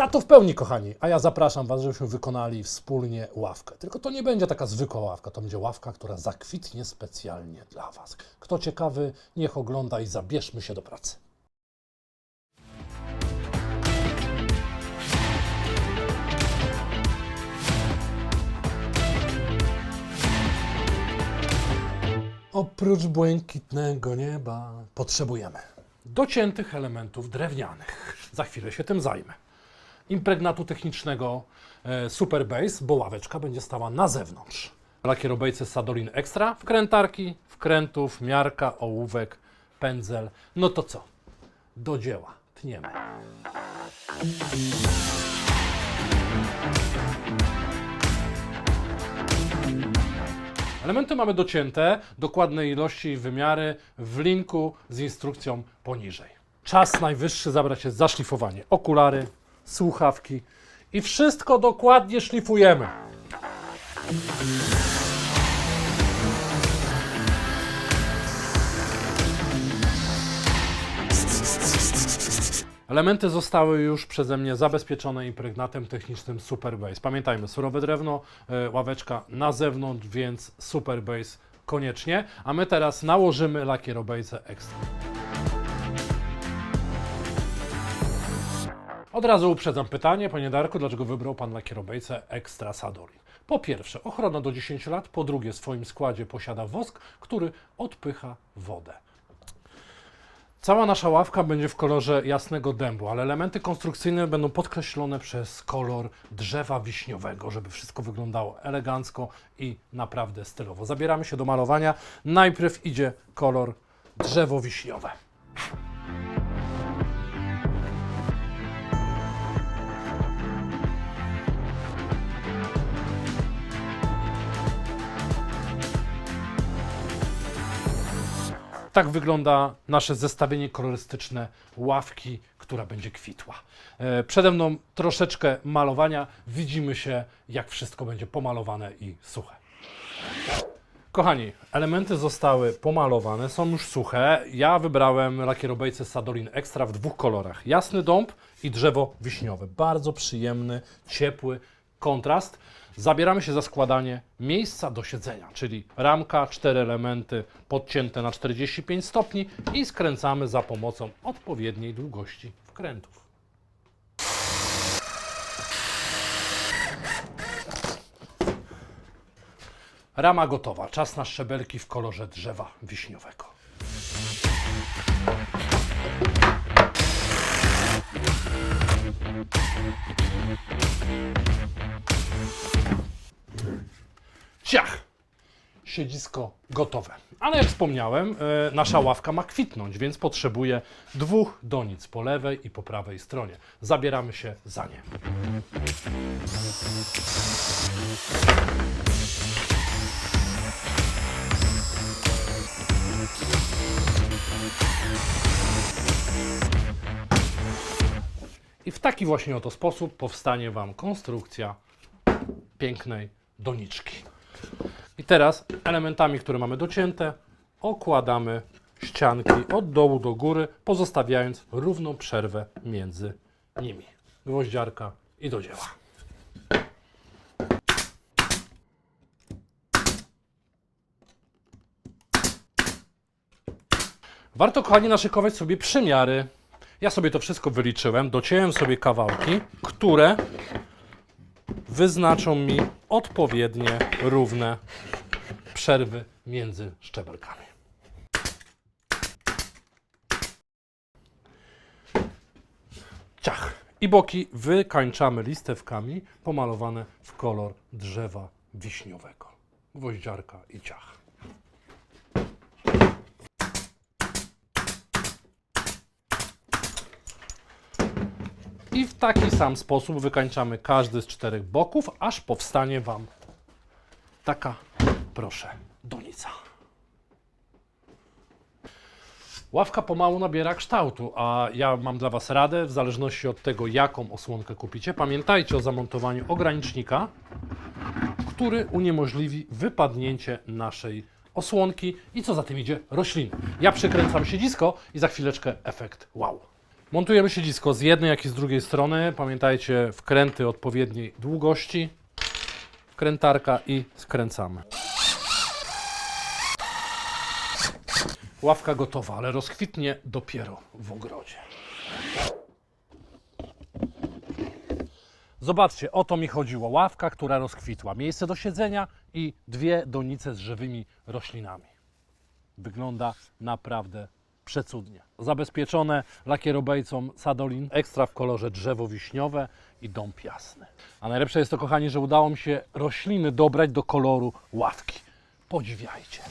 Lato w pełni, kochani, a ja zapraszam Was, żebyśmy wykonali wspólnie ławkę. Tylko to nie będzie taka zwykła ławka, to będzie ławka, która zakwitnie specjalnie dla Was. Kto ciekawy, niech ogląda i zabierzmy się do pracy. Oprócz błękitnego nieba potrzebujemy dociętych elementów drewnianych. Za chwilę się tym zajmę. Impregnatu technicznego e, Super Base, bo ławeczka będzie stała na zewnątrz. Lakierobejce Sadolin Extra, wkrętarki, wkrętów, miarka, ołówek, pędzel. No to co? Do dzieła. Tniemy. Elementy mamy docięte, dokładne ilości i wymiary w linku z instrukcją poniżej. Czas najwyższy zabrać się za szlifowanie. Okulary, słuchawki i wszystko dokładnie szlifujemy. Elementy zostały już przeze mnie zabezpieczone impregnatem technicznym Superbase. Pamiętajmy, surowe drewno, e, ławeczka na zewnątrz, więc Superbase koniecznie. A my teraz nałożymy lakierobejce ekstra. Od razu uprzedzam pytanie, panie Darku, dlaczego wybrał pan lakierobejce Extra Sadori? Po pierwsze, ochrona do 10 lat, po drugie, w swoim składzie posiada wosk, który odpycha wodę. Cała nasza ławka będzie w kolorze jasnego dębu, ale elementy konstrukcyjne będą podkreślone przez kolor drzewa wiśniowego, żeby wszystko wyglądało elegancko i naprawdę stylowo. Zabieramy się do malowania. Najpierw idzie kolor drzewo wiśniowe. Tak wygląda nasze zestawienie kolorystyczne ławki, która będzie kwitła. E, Przede mną troszeczkę malowania. Widzimy się, jak wszystko będzie pomalowane i suche. Kochani, elementy zostały pomalowane, są już suche. Ja wybrałem lakierobejce Sadolin Extra w dwóch kolorach. Jasny dąb i drzewo wiśniowe. Bardzo przyjemny, ciepły kontrast. Zabieramy się za składanie miejsca do siedzenia, czyli ramka, cztery elementy podcięte na 45 stopni i skręcamy za pomocą odpowiedniej długości wkrętów. Rama gotowa. Czas na szczebelki w kolorze drzewa wiśniowego. Siedzisko gotowe. Ale jak wspomniałem, e, nasza ławka ma kwitnąć, więc potrzebuje dwóch donic po lewej i po prawej stronie. Zabieramy się za nie. I w taki właśnie oto sposób powstanie Wam konstrukcja pięknej doniczki. I teraz elementami, które mamy docięte, okładamy ścianki od dołu do góry, pozostawiając równą przerwę między nimi. Gwoździarka i do dzieła. Warto, kochani, naszykować sobie przymiary. Ja sobie to wszystko wyliczyłem, dociąłem sobie kawałki, które wyznaczą mi odpowiednie, równe przerwy między szczebelkami. Ciach. I boki wykańczamy listewkami pomalowane w kolor drzewa wiśniowego. Gwoździarka i ciach. I w taki sam sposób wykańczamy każdy z czterech boków, aż powstanie Wam taka, proszę, donica. Ławka pomału nabiera kształtu, a ja mam dla Was radę, w zależności od tego, jaką osłonkę kupicie. Pamiętajcie o zamontowaniu ogranicznika, który uniemożliwi wypadnięcie naszej osłonki i co za tym idzie rośliny. Ja przykręcam siedzisko i za chwileczkę efekt wow. Montujemy siedzisko z jednej, jak i z drugiej strony. Pamiętajcie, wkręty odpowiedniej długości, wkrętarka i skręcamy. Ławka gotowa, ale rozkwitnie dopiero w ogrodzie. Zobaczcie, o to mi chodziło. Ławka, która rozkwitła. Miejsce do siedzenia i dwie donice z żywymi roślinami. Wygląda naprawdę przecudnie. Zabezpieczone lakierobejcą Sadolin Extra w kolorze drzewo wiśniowe i dąb jasny. A najlepsze jest to, kochani, że udało mi się rośliny dobrać do koloru ławki. Podziwiajcie.